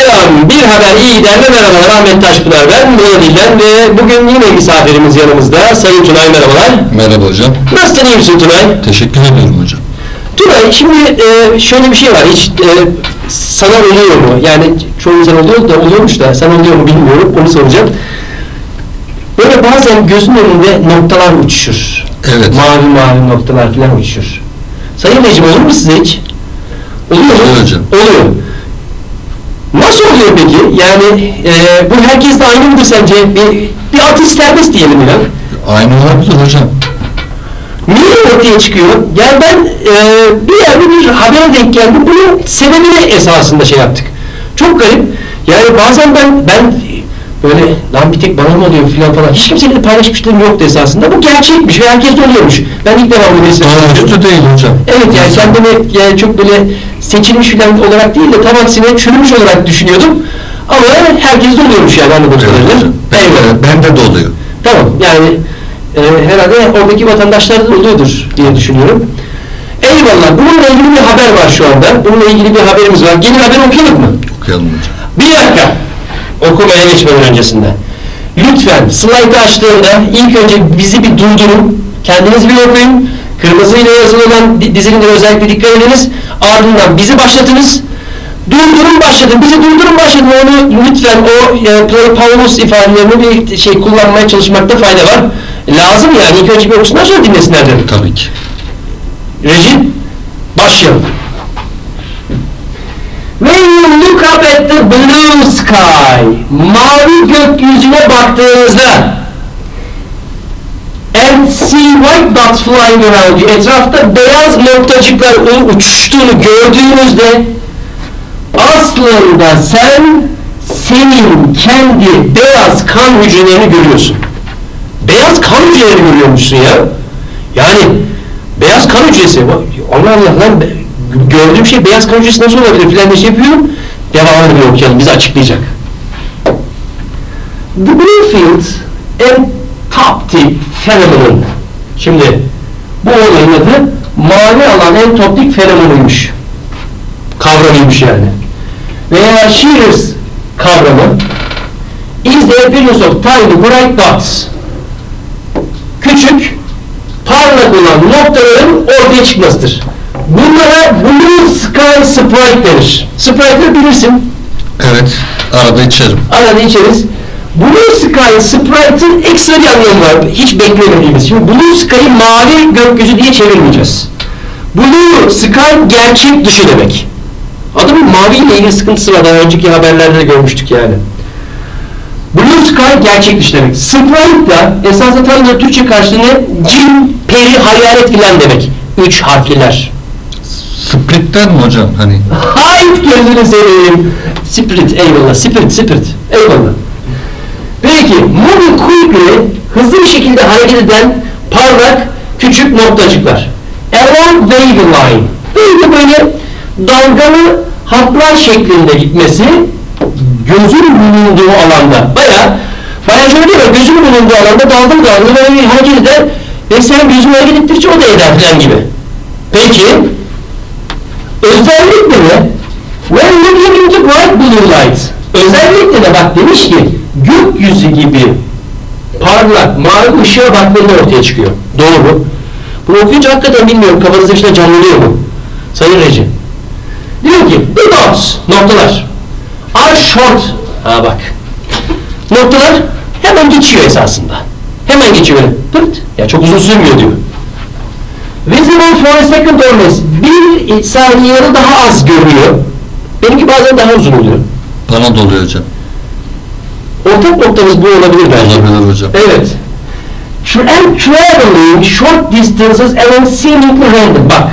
Selam, bir haber iyiden ve merhabalar Ahmet Taşpınar ben, Muğla'dan ve bugün yine misafirimiz yanımızda Sayın Tunay merhabalar. Merhaba hocam. Nasılsın, iyi misin Tunay? Teşekkür ediyorum hocam. Tunay, şimdi e, şöyle bir şey var, hiç e, sana oluyor mu? Yani çoğu insan oluyor da oluyormuş da, sana oluyor mu bilmiyorum, onu soracağım. Böyle bazen gözün önünde noktalar uçuşur. Evet. Mavi mavi noktalar falan uçuşur. Sayın Recep olur mu size hiç? Oluyor mu? Oluyor hocam. Oluyor. Nasıl oluyor peki? Yani e, bu herkes de aynı mıdır sence? Bir, bir atış serbest diyelim ya. Aynı olabilir hocam. Niye ortaya çıkıyor? Yani ben e, bir yerde bir habere denk geldim. Bunun sebebini esasında şey yaptık. Çok garip. Yani bazen ben ben böyle lan bir tek bana mı oluyor filan falan. Hiç kimseyle de paylaşmışlığım yoktu esasında. Bu gerçekmiş ve herkes de oluyormuş. Ben ilk defa bunu Doğrusu değil hocam. Evet yani kendimi yani çok böyle seçilmiş filan olarak değil de tam aksine çürümüş olarak düşünüyordum. Ama herkes de oluyormuş yani anladığım Evet kadarıyla. hocam. Ben de, ben de de oluyor. Tamam yani e, herhalde oradaki vatandaşlarda da oluyordur diye düşünüyorum. Eyvallah. Bununla ilgili bir haber var şu anda. Bununla ilgili bir haberimiz var. Gelin haber okuyalım mı? Okuyalım hocam. Bir dakika. Okumaya geçmeden öncesinde. Lütfen slaytı açtığında ilk önce bizi bir durdurun. Kendiniz bir okuyun. Kırmızı ile yazılı olan di- dizinin de özellikle dikkat ediniz. Ardından bizi başlatınız. Durdurun başlatın. Bizi durdurun başlatın. Onu lütfen o e, Paulus ifadelerini bir şey kullanmaya çalışmakta fayda var. Lazım yani. İlk önce bir okusunlar sonra dinlesinler dedim. Tabii ki. Reji, başlayalım. When you look up at the blue sky, mavi gökyüzüne baktığınızda and see white dots flying around you, etrafta beyaz noktacıklar uçuştuğunu gördüğünüzde aslında sen senin kendi beyaz kan hücrelerini görüyorsun. Beyaz kan hücrelerini görüyormuşsun ya. Yani beyaz kan hücresi. Allah Allah lan gördüğüm şey beyaz hücresi nasıl olabilir filan şey yapıyorum. Devamını bir okuyalım bizi açıklayacak. The Bluefield entoptic phenomenon. Şimdi bu olayın adı mavi alan entoptik fenomenuymuş. Kavramıymış yani. Veya Shearer's kavramı is the appearance of tiny bright dots. Küçük, parlak olan noktaların ortaya çıkmasıdır. Bunlara blue sky sprite denir. Sprite'ı bilirsin. Evet. Arada içerim. Arada içeriz. Blue Sky Sprite'ın ekstra bir anlamı var. Hiç beklemediğimiz. Şimdi Blue Sky'ı mavi gökyüzü diye çevirmeyeceğiz. Blue Sky gerçek dışı demek. Adamın mavi ile ilgili sıkıntısı var. Daha önceki haberlerde de görmüştük yani. Blue Sky gerçek dışı demek. Sprite da esasında tam da Türkçe karşılığını cin, peri, hayalet filan demek. Üç harfliler. Split'ten mi hocam? Hani Hayır gözünü seveyim. Spirit eyvallah. Spirit spirit. Eyvallah. Peki quickly hızlı bir şekilde hareket eden parlak küçük noktacıklar. Along wavy line. Böyle böyle dalgalı hatlar şeklinde gitmesi gözün bulunduğu alanda. Baya baya şöyle mi? Gözün bulunduğu alanda dalgalı dalgalı böyle hareket eder ve sen gözünü hareket ettikçe o da eder gibi. Peki Özellikle de when looking into bright blue light özellikle de bak demiş ki gökyüzü gibi parlak mavi ışığa baktığında ortaya çıkıyor. Doğru mu? Bunu okuyunca hakikaten bilmiyorum kafanızda şey canlanıyor mu? Sayın Reci. Diyor ki the dots noktalar are short ha bak noktalar hemen geçiyor esasında. Hemen geçiyor böyle pırt ya çok uzun sürmüyor diyor. Visible for a second or less. Bir saniye ya da daha az görünüyor. Benimki bazen daha uzun oluyor. bana da oluyor hocam. Ortak noktamız bu olabilir bence. Olabilir hocam. Evet. Tra- And traveling short distances along seemingly random. Bak.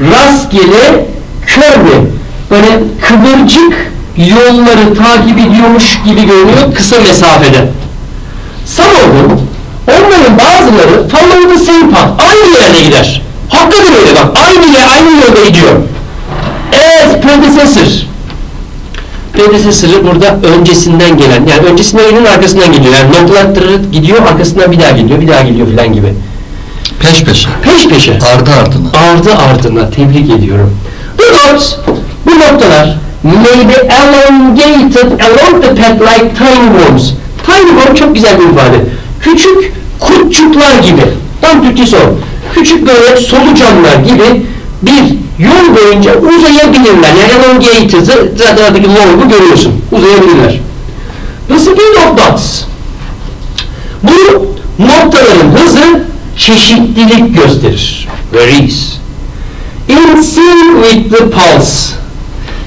Rastgele, kör ve böyle kıvırcık yolları takip ediyormuş gibi görünüyor kısa mesafede. Of them, onların bazıları follow the same path. Aynı yerde gider. Hakikaten öyle bak. Aynı yer, aynı yolda gidiyor. As predecessor. Predecessor'ı burada öncesinden gelen, yani öncesinden gelenin arkasından geliyor. Yani noktalar gidiyor, arkasından bir daha geliyor, bir daha geliyor falan gibi. Peş peşe. Peş peşe, Ardı ardına. ardı ardına tebrik ediyorum. Bu dots, bu noktalar may be elongated along the path like tiny worms. Tiny worm çok güzel bir ifade. Küçük kurtçuklar gibi. Tam Türkçesi o. Küçük böyle solucanlar gibi bir yol boyunca uzayabilirler. Yani elongated zaten adındaki long'u görüyorsun. Uzayabilirler. The speed of dots. Bu noktaların hızı çeşitlilik gösterir. Varies. In sync with the pulse.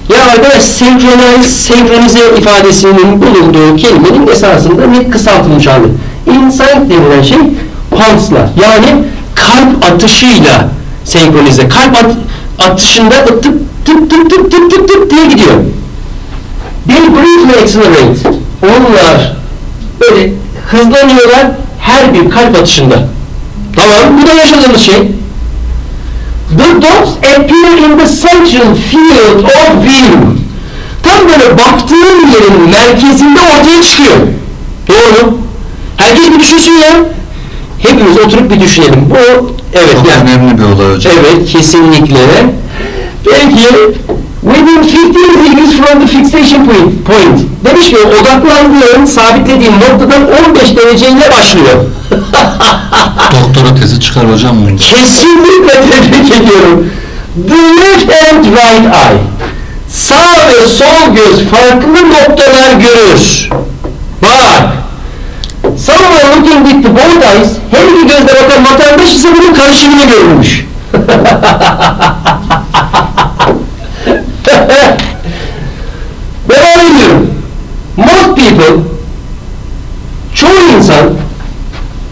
Ya arkadaş senkronize, senkronize ifadesinin bulunduğu kelimenin esasında bir kısaltılmış hali. In sync denilen şey pulse'la yani kalp atışıyla senkronize. Kalp at, atışında tıp tıp tıp tıp tıp tıp tıp diye gidiyor. They briefly accelerate. Onlar böyle hızlanıyorlar her bir kalp atışında. Tamam, bu da yaşadığımız şey. The dots appear in the central field of view. Tam böyle baktığın yerin merkezinde ortaya çıkıyor. Doğru? Herkes bir düşünsün ya. Hepimiz oturup bir düşünelim. Bu evet Çok yani. önemli bir olay hocam. Evet kesinlikle. Peki within 15 degrees from the fixation point, point. Demiş ki odaklandığın, sabitlediğin noktadan 15 dereceyle başlıyor. Doktora tezi çıkar hocam bunda. Kesinlikle tebrik ediyorum. The left and right eye. Sağ ve sol göz farklı noktalar görür. Bunun karşılığını görürmüş. Devam ediyorum. Most people, çoğu insan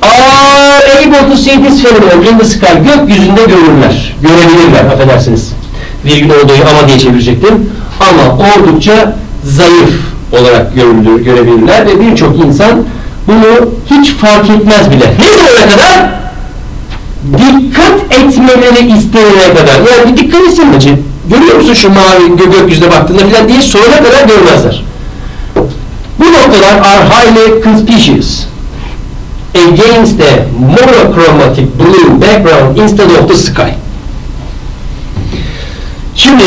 are able to see this phenomenon in the sky. Gökyüzünde görürler. Görebilirler, affedersiniz. Virgül olduğu ama diye çevirecektim. Ama oldukça zayıf olarak görülür, görebilirler ve birçok insan bunu hiç fark etmez bile. Ne kadar? Dikkat etmeleri istenene kadar. Yani bir dikkat etsin hacı. Görüyor musun şu mavi gö- gökyüzüne baktığında filan diye sonuna kadar görmezler. Bu noktalar are highly conspicuous against the monochromatic blue background instead of the sky. Şimdi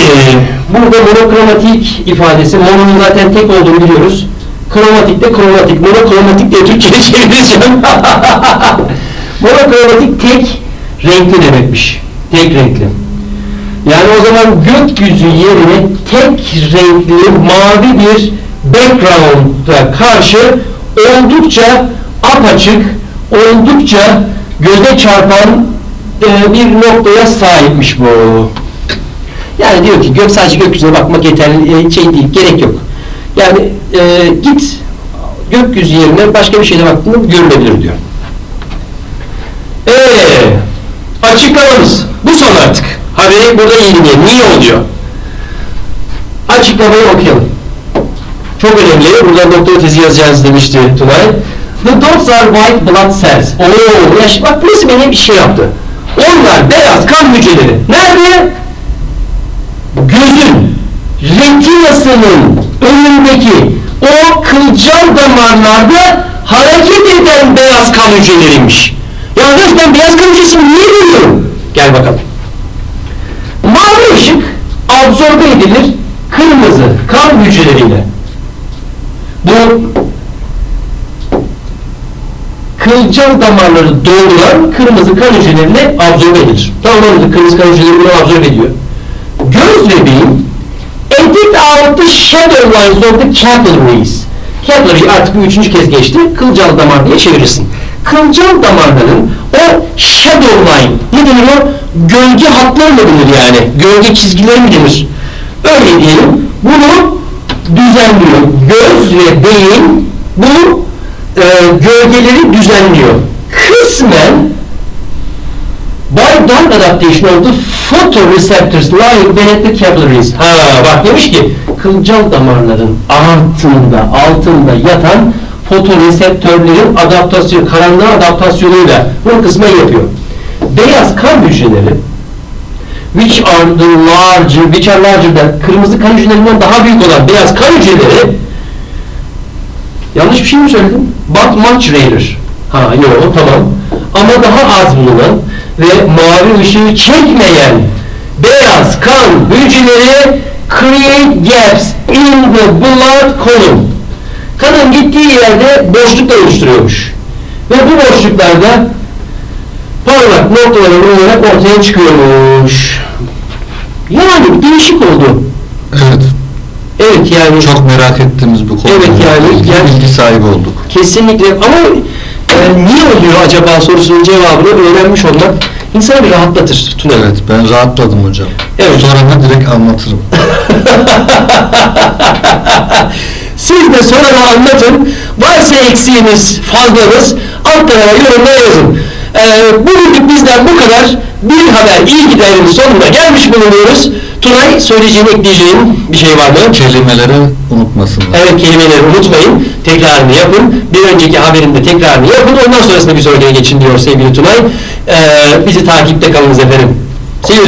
burada monokromatik ifadesi, mononun zaten tek olduğunu biliyoruz. Kromatik de kromatik, monokromatik diye Türkçe'ye çevireceğim. monokromatik tek renkli demekmiş. Tek renkli. Yani o zaman gökyüzü yerine tek renkli mavi bir background'a karşı oldukça apaçık, oldukça göze çarpan e, bir noktaya sahipmiş bu. Yani diyor ki gök sadece gökyüzüne bakmak yeterli e, şey değil, gerek yok. Yani e, git gökyüzü yerine başka bir şeyle baktığında görülebilir diyor. Açıklamamız bu son artık. Haberi burada iyi dinleyelim. Niye oluyor? Açıklamayı okuyalım. Çok önemli. Buradan doktora tezi yazacağız demişti Tunay. The dots are white blood cells. Oo, ya bak burası beni bir şey yaptı. Onlar beyaz kan hücreleri. Nerede? Gözün retinasının önündeki o kılcal damarlarda hareket eden beyaz kan hücreleriymiş. Ya resmen beyaz kan hücresini niye? Gel bakalım. Mavi ışık absorbe edilir kırmızı kan hücreleriyle. Bu kılcal damarları dolduran kırmızı kan hücrelerine absorbe edilir. Tamam kırmızı kan hücreleri bunu absorbe ediyor. Göz bebeğin edit out the shadow lines of the capillaries. Capillary artık bu üçüncü kez geçti. Kılcal damar diye çevirirsin. Kılcal damarların o shadow line ne denir o? Gölge hatları mı denir yani? Gölge çizgileri mi denir? Öyle diyelim. Bunu düzenliyor. Göz ve beyin bu e, gölgeleri düzenliyor. Kısmen by dark adaptation of the photoreceptors lying beneath the capillaries. Ha bak demiş ki kılcal damarların altında altında yatan fotoreseptörlerin adaptasyon, karanlığa adaptasyonuyla bu kısmen yapıyor. Beyaz kan hücreleri which are the larger, which are larger than kırmızı kan hücrelerinden daha büyük olan beyaz kan hücreleri yanlış bir şey mi söyledim? But much rarer. Ha yok tamam. Ama daha az bulunan ve mavi ışığı çekmeyen beyaz kan hücreleri create gaps in the blood column. Kanın gittiği yerde boşluklar oluşturuyormuş. Ve bu boşluklarda parlak noktaların olarak ortaya çıkıyormuş. Yani değişik oldu. Evet. Evet yani Çok merak ettiğimiz bir konu. Evet, yani- Bilgi, yani- bilgi sahibi olduk. kesinlikle ama e, niye oluyor acaba sorusunun cevabını öğrenmiş olmak insanı bir rahatlatır Tuna. Evet ben rahatladım hocam. Evet. Sonra da direkt anlatırım. Siz de sonra anlatın. Varsa eksiğiniz, fazlanız alt tarafa yorumda yazın. Ee, bugünlük bizden bu kadar. Bir haber iyi giderin sonuna gelmiş bulunuyoruz. Tunay söyleyeceğin, ekleyeceğin bir şey var mı? Kelimeleri unutmasınlar. Evet kelimeleri unutmayın. Tekrarını yapın. Bir önceki haberinde tekrarını yapın. Ondan sonrasında bir sonrakine geçin diyor sevgili Tunay. Ee, bizi takipte kalınız efendim. See you.